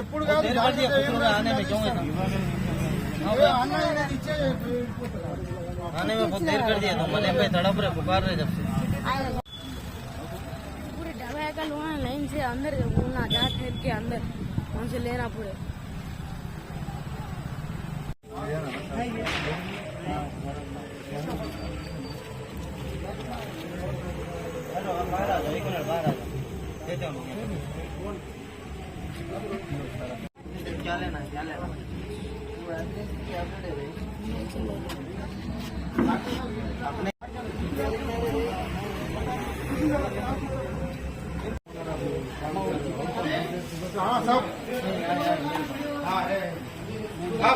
ఎప్పుడు కాదు జాగ్రత్త చేయండి. अबे आना है नीचे आने में बहुत देर कर दिया तो मने पे तड़प रहे पुकार रहे जब से पूरे ढाबा का लोहा लाइन से अंदर घूमना जहाँ ठहर के अंदर वहाँ से लेना पूरे क्या लेना है क्या लेना अपने हाँ सब हाँ है। हाँ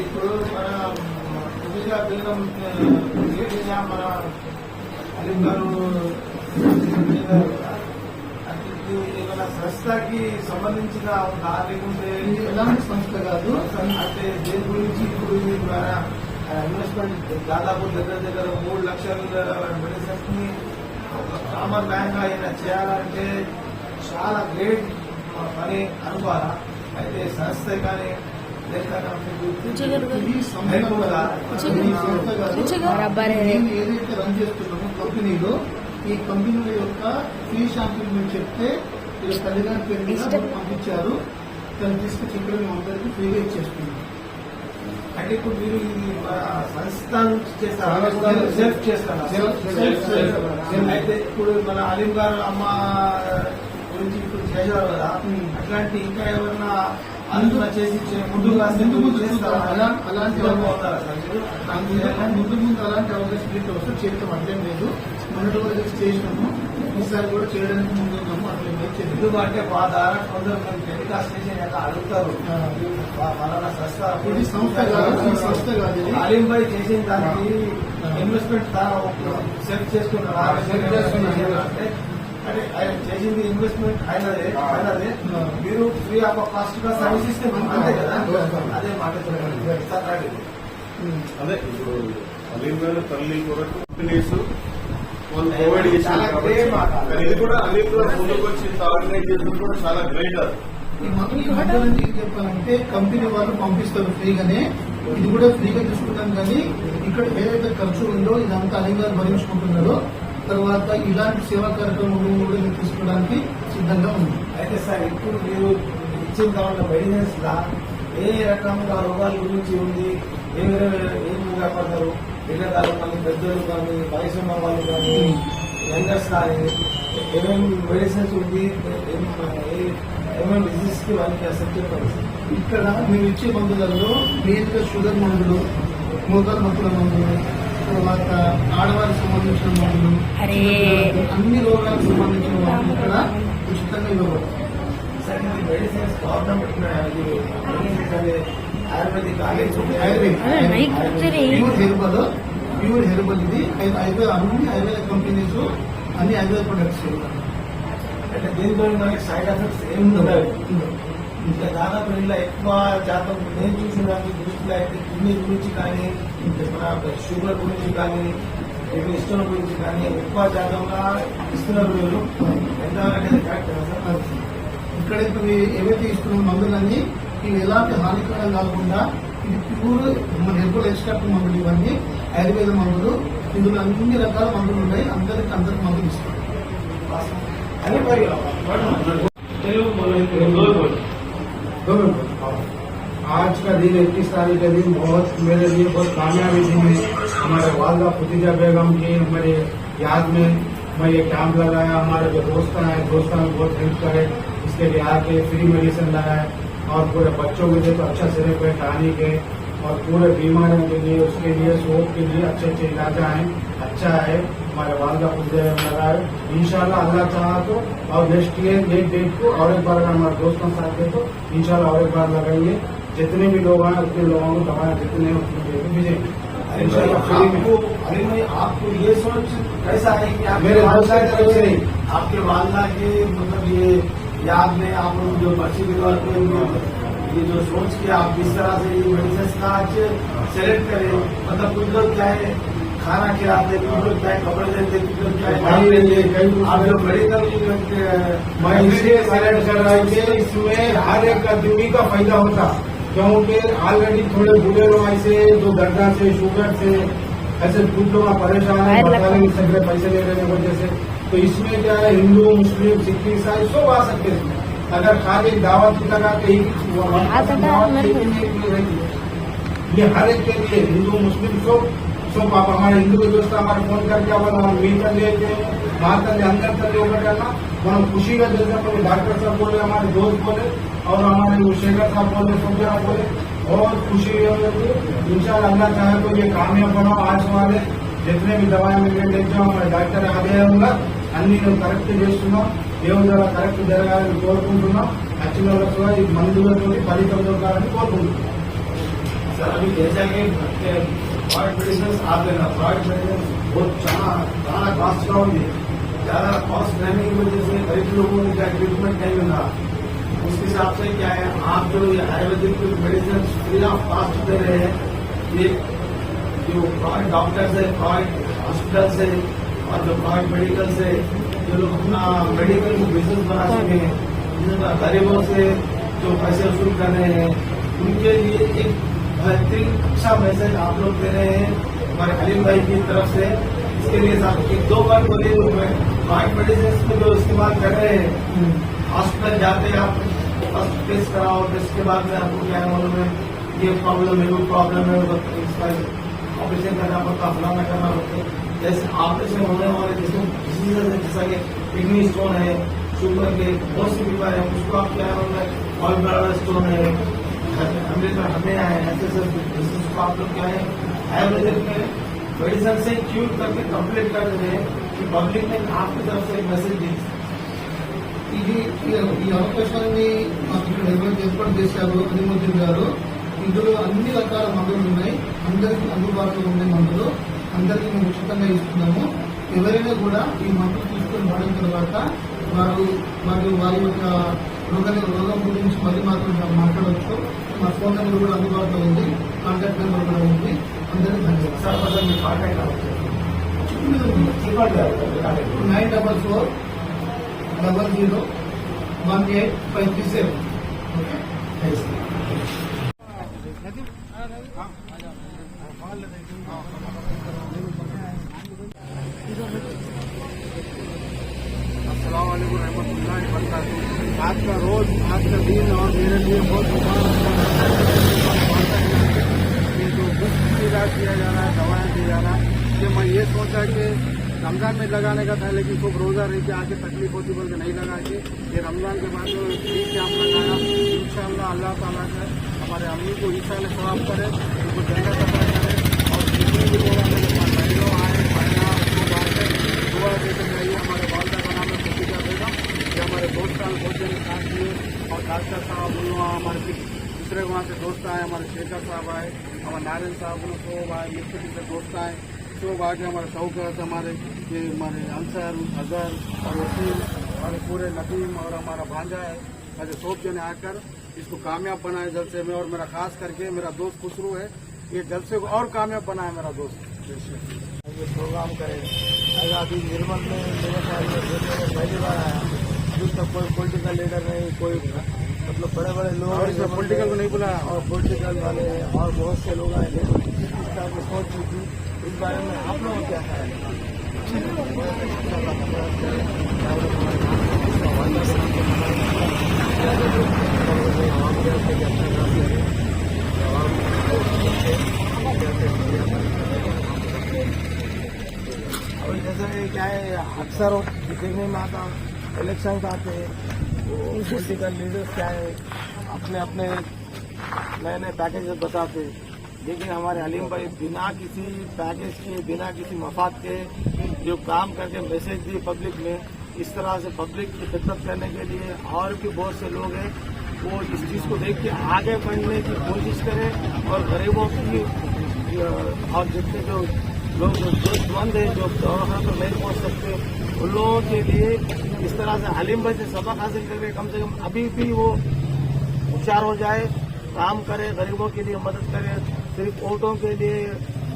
ఇప్పుడు మన ముందుగా సంస్థకి సంబంధించిన ఉందా లేకుంటే ఎలాంటి సంస్థ కాదు అంటే దేని గురించి ఇప్పుడు ఈ ఇన్వెస్ట్మెంట్ దాదాపు దగ్గర దగ్గర మూడు లక్షల బిజినెస్ని ఒక కామన్ బ్యాంక్ అయినా చేయాలంటే చాలా గ్రేట్ పని అనుకోవాలా అయితే సంస్థ కానీ ఏదైతే రన్ చేస్తున్నామో కంపెనీలో ఈ కంపెనీ యొక్క ఫీ షాంపుల్ మేము చెప్తే ఇలా తల్లిదండ్రుల మాకు పంపించారు దాన్ని తీసుకొచ్చి ఇక్కడ మేము అందరికీ ఫ్రీగా ఇచ్చేస్తున్నాం అంటే ఇప్పుడు మీరు ఇది సంస్థ నుంచి చేస్తారా సెల్ఫ్ చేస్తారా. అయితే ఇప్పుడు మన అలీం గారు అమ్మ గురించి ఇప్పుడు చేశారు కదా. అట్లాంటి ఇంకా ఎవరన్నా అందులో చేసి ముందు ముందు చేస్తారా? అలా- అలాంటి ముందు ముందు అలాంటి అవకాశం వస్తే అట్లేం లేదు. మొన్నటి వరకు చేసినాము. ఈసారి కూడా చేయడానికి ముందు ఉన్నాము. అట్లేం లేదు. మా ద్వారా కొందరు టెలికాస్ట్ అడుగుతారు. మా- ఫలానా సంస్థ ఇది సంస్థ కాదు కాదు చేసిన దానికి. ఇన్వెస్ట్మెంట్ సెట్ చేసుకున్నారు. అంటే అంటే ఆయన చేసింది ఇన్వెస్ట్మెంట్ ఆయనదే ఆయనదే. మీరు ఫ్రీ ఆఫ్ కాస్ట్గా సర్వీస్ ఇస్తే అంతే కదా. అదే మాట. అదే ఇప్పుడు గారు తల్లి కొరకు కంపెనీస్ వాళ్ళు ప్రొవైడ్ చాలా చేశారు కాబట్టి great మాట. కానీ ఇది కూడా గారు ముందుకు వచ్చి ఆర్గనైజ్ చేయడం కూడా చాలా గ్రేట్ అది చెప్పాలంటే కంపెనీ వాళ్ళు పంపిస్తారు ఫ్రీగానే ఇది కూడా ఫ్రీగా తీసుకుంటాం కానీ ఇక్కడ ఏదైతే ఖర్చు ఉందో ఇదంతా అధికారులు భరించుకుంటున్నారో తర్వాత ఇలాంటి సేవా కార్యక్రమాలు కూడా మేము తీసుకోవడానికి సిద్ధంగా ఉంది అయితే సార్ ఇప్పుడు మీరు ఇచ్చిన కావాలన్న మెడిసిన్స్ లా ఏ రకంగా రోగాల గురించి ఉంది? ఏ ఏం కాపాడతారు పిల్లగారు కానీ పెద్దలు కానీ వయసు ఉన్న వాళ్ళు కానీ యంగర్స్ కానీ ఏమేమి మెడిసిన్స్ ఉంది? ఏమేమి డిసీజ్కి వాళ్ళకి అసలు చెప్పండి సార్. ఇక్కడ మేము ఇచ్చే మందులలో మెయిన్గా షుగర్ మందులు మోకాలు నొప్పుల మందులు తర్వాత ఆడవారికి సంబంధించిన మందులు. అన్ని రోగాలకు సంబంధించిన మందులు ఇక్కడ ఉచితంగా ఇవ్వబడతాయి. Medicines government ayurvedic. Pure herbal pure herbal ఇది. ఆయుర్వేద అన్ని ఆయుర్వేద కంపెనీస్ అన్ని ఆయుర్వేద ప్రొడక్ట్స్. అంటే దీంతో మనకి సైడ్ ఎఫెక్ట్స్ ఏమి ఉండవు. ఇంకా దాదాపు ఇలా ఎక్కువ శాతం నేను చూసిన దానికి దృష్టిలో అయితే కిడ్నీ గురించి కానీ మన షుగర్ గురించి కానీ కిడ్నీ ఇష్టం గురించి కానీ ఎక్కువ శాతంగా ఇస్తున్నారు వీళ్ళు ఎంత అనేది కరెక్ట్ సార్ ఇక్కడ ఇప్పుడు ఏవైతే ఇస్తున్న మందులన్నీ ఇవి ఎలాంటి హానికరం కాకుండా ఇది ప్యూర్ మన హెర్బల్ ఎక్స్ట్రాక్ట్ మందులు ఇవన్నీ ఆయుర్వేద మందులు ఇందులో అన్ని రకాల మందులు ఉన్నాయి అందరికి అందరికి మందులు ఇస్తారు అని మరి తెలుగు दोनों हाँ। आज का दिन, इक्कीस तारीख का दिन बहुत मेरे लिए बहुत कामयाबी दिन है। हमारे वालदा फतीजा बेगम की हमारे याद में मैं ये कैंप लगाया। हमारे जो दोस्त हैं, दोस्त हमें बहुत हेल्प करे। इसके लिए आके फ्री मेडिसिन लगाए। और पूरे बच्चों को जो तो अच्छा सिरे पे टहनी के। और पूरे बीमारियों के लिए उसके लिए सोप के लिए अच्छे अच्छे इलाज हैं अच्छा है हमारे वालदा फतीजा बेगम लगाए इंशाल्लाह अल्लाह चाहा तो और नेक्स्ट ईयर एक डेट को और एक बार अगर हमारे दोस्तों साथ दे तो इंशाल्लाह और एक बार लगाएँगे। जितने भी लोग हैं उतने लोगों को दवाएँ जितने हैं उतने भेजेंगे। आपको अरे भाई आपको ये सोच कैसा है कि मेरे से नहीं। आपके वालदा के मतलब ये याद में आप लोग जो बच्चे के तौर पे ये जो सोच के आप किस तरह से ये मेडिसिन का आज सेलेक्ट करें मतलब कुछ लोग क्या है खाना खिलाते कुछ लोग क्या है कपड़े देते कुछ लोग है कुछ आप जो लोग- मेडिकल मैं इसलिए सेलेक्ट कर रहा हूँ इसमें हर एक आदमी का फ़ायदा होता क्योंकि ऑलरेडी थोड़े बूढ़े लोग ऐसे जो दर्दा से शुगर से ऐसे कुछ लोग परेशान है बता नहीं सकते पैसे लेने की वजह से। तो इसमें क्या है हिंदू मुस्लिम सिख ईसाई सब आ सकते हैं। इसमें अगर खाली दावत लगा के एक आता था, दावत मेरे को- एक ही एक ही रहती है। ये हर एक के लिए हिंदू मुस्लिम सब सब आप हमारे हिंदू के दोस्त हमारे फोन करके आपण मी ತಂದೆ माँ तंदे अंदर तंदे ऊपर करना మనం खुशी का जैसे अपने डॉक्टर साहब बोले हमारे दोस्त बोले और हमारे वो शेखर साहब बोले सब जना बोले बहुत खुशी हुई इंशाल्लाह अल्लाह चाहे तो ये कामयाब बनाओ आज वाले जितने भी दवाएं मिले ले जाओ हमारे డాక్టర్ అదే ఉందా అన్ని నువ్వు కరెక్ట్ చేస్తున్నావు దేవుని ద్వారా కరెక్ట్ జరగాలని కోరుకుంటున్నాం వచ్చిన వాళ్ళకి కూడా ఈ మందులతో ఫలితం దొరకాలని కోరుకుంటున్నాం सर अभी जैसा कि फ्रॉड मेडिसिन आते हैं फ्रॉड मेडिसिन बहुत चाह चाह कॉस्ट का होगी ज्यादा कॉस्ट रहने की वजह से गरीब लोगों को क्या ट्रीटमेंट नहीं मिल रहा उसके हिसाब से क्या है आप जो ये Ayurvedic medicine free of cost दे रहे हैं ये जो फ्रॉड डॉक्टर्स है फ्रॉड हॉस्पिटल से और जो फ्रॉड मेडिकल से जो लोग अपना मेडिकल को बिज़नेस बना सके जिनका गरीबों से जो पैसे वसूल कर रहे हैं उनके लिए एक बेहतरीन अच्छा मैसेज आप लोग दे रहे हैं हमारे हलीम भाई की तरफ़ से। इसके लिए साहब एक दो बार बोले फ्रॉड मेडिसिन में जो इस्तेमाल कर रहे हैं हॉस्पिटल जाते हैं आप फ़र्स्ट टेस्ट कराओ टेस्ट के बाद में आपको क्या है मालूम है? ये प्रॉब्लम है वो प्रॉब्लम है ऑपरेशन करना पड़ता फलाना करना पड़ता। है जैसे ऑपरेशन होने वाले जिसको किसी से जैसा कि किडनी स्टोन है शुगर के बहुत सी बीमारी है उसको आप क्या है ऑल ब्लड स्टोन है अमृत हमें है ऐसे ऐसे डिसीज को आप लोग क्या है आयुर्वेदिक में मेडिसिन से क्यूर करके कंप्लीट कर रहे हैं कि पब्लिक ने आपकी तरफ से एक मैसेज दी ఇది ఈ- ఈ అవకాశాన్ని మాకు ఇక్కడ ఎవరు ఏర్పాటు చేశారు అనిమోజన్ గారు ఇందులో అన్ని రకాల మందులు ఉన్నాయి అందరికీ అందుబాటులో ఉండే మందులు అందరికీ మేము ఉచితంగా ఇస్తున్నాము. ఎవరైనా కూడా ఈ మందులు తీసుకొని వాడిన తర్వాత వారు వారి వారి యొక్క రోగ రోగం గురించి మళ్ళీ మాత్రం మాట్లాడవచ్చు. మా ఫోన్ నెంబర్ కూడా అందుబాటులో ఉంది. కాంటాక్ట్ నెంబర్ కూడా ఉంది. అందరికీ ధన్యవాదాలు. Nine double four double zero one eight five three seven. Okay? Thanks रहमतुल्लाहि व बरकातुहू। आज का रोज आज का दिन और मेरे लिए बहुत ये जो मुफ़्त इलाज किया जा रहा है, दवाएँ दी जा रहा है, ये मैं ये सोचा कि रमज़ान में लगाने का था, लेकिन खूब रोजा रह के आगे तकलीफ़ होती बोल के नहीं लगा के ये रमज़ान के बाद जो फ्री कैंप लगाया इंशाल्लाह अल्लाह तला का, हमारे अम्मी को ईसा ने सवाब करे, उनको जन्नत अता करे और जितने भी लोग हमारे पास बहनों आए भाइयाँ उसको बांटे दुआ देते जाइए हमारे वालदा का नाम है खुशिका बेगम ये हमारे जन साथ और डॉक्टर साहब, उन्होंने हमारे दूसरे वहाँ से दोस्त आए, हमारे शेखर साहब आए, हमारे नारायण साहब, उन्होंने सब आए मुख्य से दोस्त आए। सब आके हमारे शौकत हमारे, ये हमारे अंसर, अजहर, और वसीम और पूरे नदीम और हमारा भांजा है। ऐसे सब जने आकर इसको कामयाब बनाए जलसे में, और मेरा खास करके मेरा दोस्त खुशरू है, ये जलसे से और कामयाब बनाए मेरा दोस्त। ये प्रोग्राम करें। अभी निर्मल में मेरे में पहली बार आया। तक कोई पॉलिटिकल लीडर नहीं कोई मतलब बड़े बड़े लोग और इसमें पॉलिटिकल को नहीं बुलाया। और पॉलिटिकल वाले और बहुत से लोग आए थे। इस तरह की सोच थी इस बारे में आप लोगों क्या और जैसे क्या है अक्सर देखने में आता इलेक्शन आते हैं। पॉलिटिकल लीडर्स क्या है? अपने अपने नए नए पैकेज बताते लेकिन हमारे हलीम भाई बिना किसी पैकेज के, बिना किसी मफाद के जो काम करके मैसेज दिए पब्लिक में, इस तरह से पब्लिक की खिदमत करने के लिए और भी बहुत से लोग हैं। वो इस चीज़ को देख के आगे बढ़ने की कोशिश करें और गरीबों की और जितने जो लोग जरूरतमंद है, जो दवाखाना पर नहीं पहुँच सकते। उन लोगों के लिए इस तरह से हलीम भाई से सबक हासिल करके कम से कम अभी भी वो होशियार हो जाए, काम करे, गरीबों के लिए मदद करे, सिर्फ़ वोटों के लिए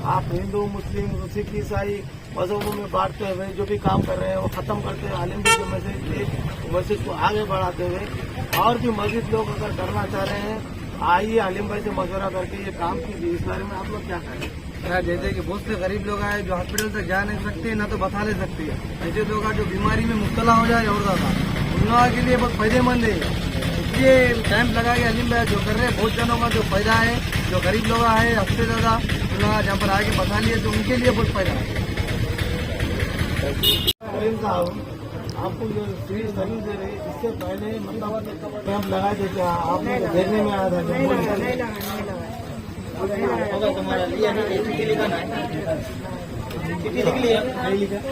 आप हिंदू, मुस्लिम, सिख, ईसाई, मजहबों में बांटते हुए जो भी काम कर रहे हैं, वो खत्म करते हुए आलिम भाई के मैसेज के मैसेज को आगे बढ़ाते हुए। और भी मजीद लोग अगर करना चाह रहे हैं, आइए आलिम भाई से मशवरा करके ये काम कीजिए। इस बारे में आप लोग क्या करें हाँ, जैसे कि बहुत से गरीब लोग आए जो हॉस्पिटल तक जा नहीं सकते ना तो बता ले सकते। हैं ऐसे लोग जो बीमारी में मुब्तला हो जाए और ज़्यादा। उन लोगों के लिए बहुत फ़ायदेमंद है। इसलिए कैंप लगा के अलीम भाई जो कर रहे हैं बहुत जनों का जो फ़ायदा है जो गरीब लोग आए हफ़्ते ज़्यादा उन लोग जहाँ पर आके बता लिए तो उनके लिए बहुत फ़ायदा है। आपको जो फ्री सर्विस दे रहे हैं, इससे पहले मतलब कैंप लगाए थे क्या? आपने देखने में आया था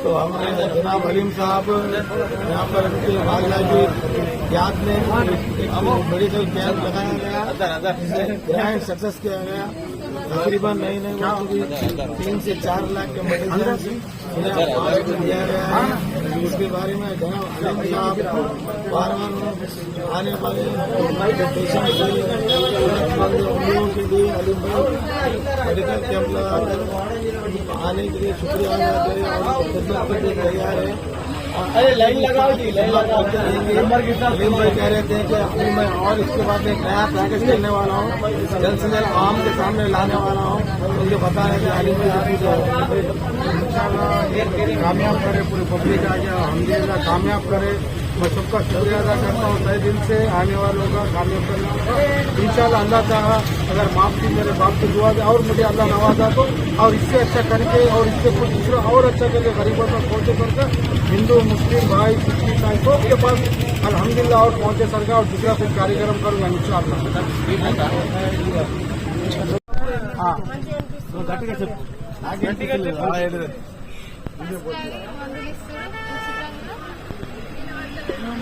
तो हमारे जनाब हलीम साहब, यहाँ पर वालदा की याद में एक मेडिकल कैंप लगाया गया। ग्रैंड सक्सेस किया गया। तकरीबन नई नई तीन से चार लाख के आज दिया गया है। इसके बारे में साहब बार बार आने वाले पेशेंट लोगों के लिए अलीम मेडिकल कैंप लगाकर आने के लिए शुक्रिया अदा करें और तैयार है। अरे लाइन लगाओ जी लाइन लगाओ। नंबर कितना कह रहे थे कि अभी मैं और इसके बाद एक नया पैकेज करने वाला हूँ। जल्द से जल्द आम के सामने लाने वाला हूँ। मुझे बता रहे थे आलिम भाई जो कामयाब करे पूरी पब्लिक आ गया हमदिल्ला कामयाब करे। मैं सबका शुक्रिया अदा करता हूँ। तय दिल से आने वालों का कामयाब करना इंशाल्लाह अल्लाह चाहा अगर माफ़ की मेरे बाप की दुआ दे और मुझे अल्लाह नवाजा तो और इससे अच्छा करके और इससे कुछ दूसरा और अच्छा करके गरीबों तक पहुँचे करके हिंदू मुस्लिम भाई सिख ईसाई सबके पास अल्हम्दुलिल्लाह और पहुँचे सरकार और दूसरा कुछ कार्यक्रम करूँगा इन इंशाल्लाह। हाँ।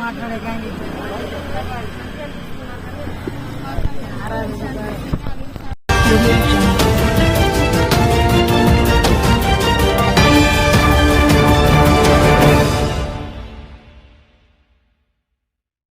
మాట్లాడే కానీ